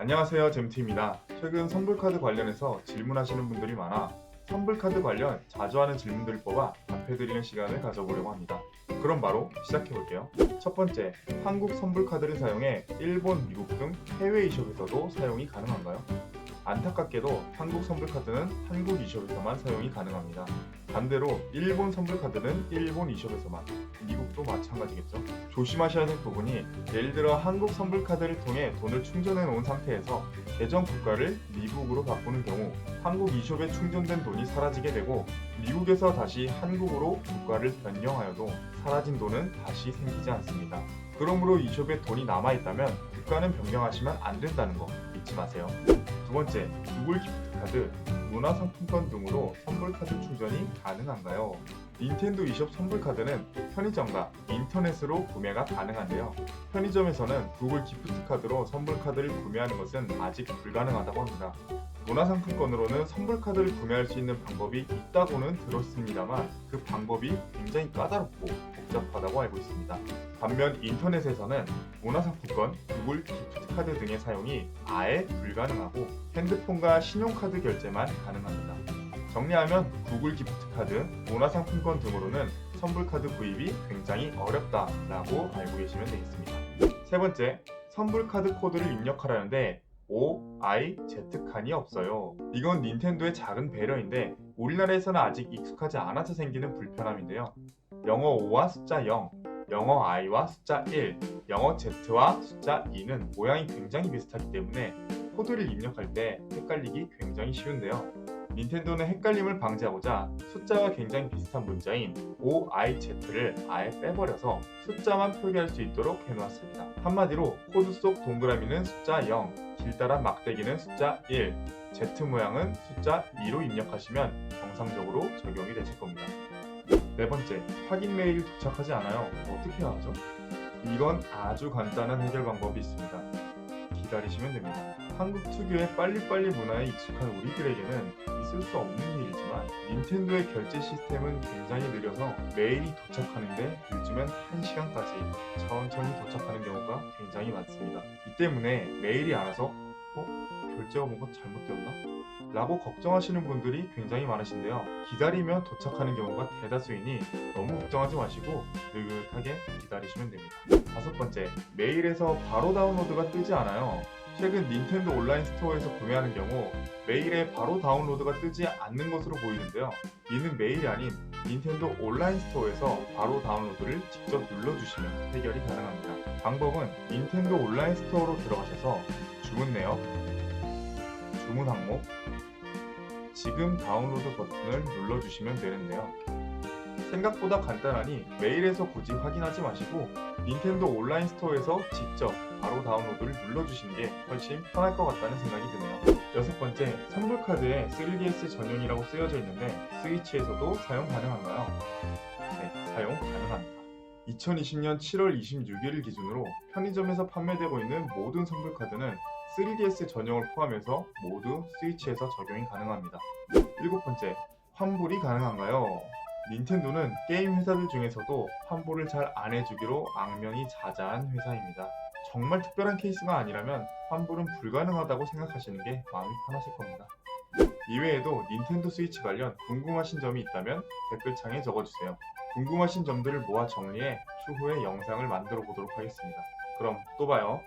안녕하세요 잼티입니다. 최근 선불카드 관련해서 질문하시는 분들이 많아 선불카드 관련 자주 하는 질문들을 뽑아 답해드리는 시간을 가져보려고 합니다. 그럼 바로 시작해볼게요. 첫 번째, 한국 선불카드를 사용해 일본, 미국 등 해외 e숍에서도 사용이 가능한가요? 안타깝게도 한국 선불카드는 한국 e숍에서만 사용이 가능합니다. 반대로 일본 선불 카드는 일본 e숍에서만, 미국도 마찬가지겠죠. 조심하셔야 할 부분이 예를 들어 한국 선불 카드를 통해 돈을 충전해 놓은 상태에서 계정 국가를 미국으로 바꾸는 경우 한국 e숍에 충전된 돈이 사라지게 되고 미국에서 다시 한국으로 국가를 변경하여도 사라진 돈은 다시 생기지 않습니다. 그러므로 e숍에 돈이 남아있다면 국가는 변경하시면 안 된다는 거 잊지 마세요. 두 번째, 구글 기프트카드, 문화상품권 등으로 선불카드 충전이 가능한가요? 닌텐도 e숍 선불카드는 편의점과 인터넷으로 구매가 가능한데요. 편의점에서는 구글 기프트카드로 선불카드를 구매하는 것은 아직 불가능하다고 합니다. 문화상품권으로는 선불카드를 구매할 수 있는 방법이 있다고는 들었습니다만 그 방법이 굉장히 까다롭고 복잡하다고 알고 있습니다. 반면 인터넷에서는 문화상품권, 구글 기프트카드 등의 사용이 아예 불가능하고 핸드폰과 신용카드 결제만 가능합니다. 정리하면 구글 기프트카드, 문화상품권 등으로는 선불카드 구입이 굉장히 어렵다라고 알고 계시면 되겠습니다. 세 번째, 선불카드 코드를 입력하라는데 O, I, Z 칸이 없어요. 이건 닌텐도의 작은 배려인데 우리나라에서는 아직 익숙하지 않아서 생기는 불편함인데요. 영어 5와 숫자 0, 영어 I와 숫자 1, 영어 Z와 숫자 2는 모양이 굉장히 비슷하기 때문에 코드를 입력할 때 헷갈리기 굉장히 쉬운데요. 닌텐도는 헷갈림을 방지하고자 숫자와 굉장히 비슷한 문자인 O, I, Z를 아예 빼버려서 숫자만 표기할 수 있도록 해놓았습니다. 한마디로 코드 속 동그라미는 숫자 0, 길다란 막대기는 숫자 1, Z 모양은 숫자 2로 입력하시면 정상적으로 적용이 되실 겁니다. 네 번째, 확인 메일이 도착하지 않아요. 어떻게 해야 하죠? 이건 아주 간단한 해결 방법이 있습니다. 기다리시면 됩니다. 한국 특유의 빨리빨리 문화에 익숙한 우리들에게는 있을 수 없는 일이지만 닌텐도의 결제 시스템은 굉장히 느려 서 메일이 도착하는데 요즘엔 1시간까지 천천히 도착하는 경우가 굉장히 많습니다. 이 때문에 메일이 알아서 어? 결제가 뭔가 잘못되었나? 라고 걱정하시는 분들이 굉장히 많으신데요. 기다리면 도착하는 경우가 대다수이니 너무 걱정하지 마시고 느긋하게 기다리시면 됩니다. 다섯 번째, 메일에서 바로 다운로드가 뜨지 않아요. 최근 닌텐도 온라인 스토어에서 구매하는 경우 메일에 바로 다운로드가 뜨지 않는 것으로 보이는데요. 이는 메일이 아닌 닌텐도 온라인 스토어에서 바로 다운로드를 직접 눌러주시면 해결이 가능합니다. 방법은 닌텐도 온라인 스토어로 들어가셔서 주문 내역, 주문 항목, 지금 다운로드 버튼을 눌러주시면 되는데요. 생각보다 간단하니 메일에서 굳이 확인하지 마시고 닌텐도 온라인 스토어에서 직접 바로 다운로드를 눌러주시는 게 훨씬 편할 것 같다는 생각이 드네요. 여섯 번째, 선불카드에 3DS 전용이라고 쓰여져 있는데 스위치에서도 사용 가능한가요? 네, 사용 가능합니다. 2020년 7월 26일 기준으로 편의점에서 판매되고 있는 모든 선불카드는 3DS 전용을 포함해서 모두 스위치에서 적용이 가능합니다. 일곱 번째, 환불이 가능한가요? 닌텐도는 게임 회사들 중에서도 환불을 잘 안 해주기로 악명이 자자한 회사입니다. 정말 특별한 케이스가 아니라면 환불은 불가능하다고 생각하시는 게 마음이 편하실 겁니다. 이외에도 닌텐도 스위치 관련 궁금하신 점이 있다면 댓글창에 적어주세요. 궁금하신 점들을 모아 정리해 추후에 영상을 만들어 보도록 하겠습니다. 그럼 또 봐요.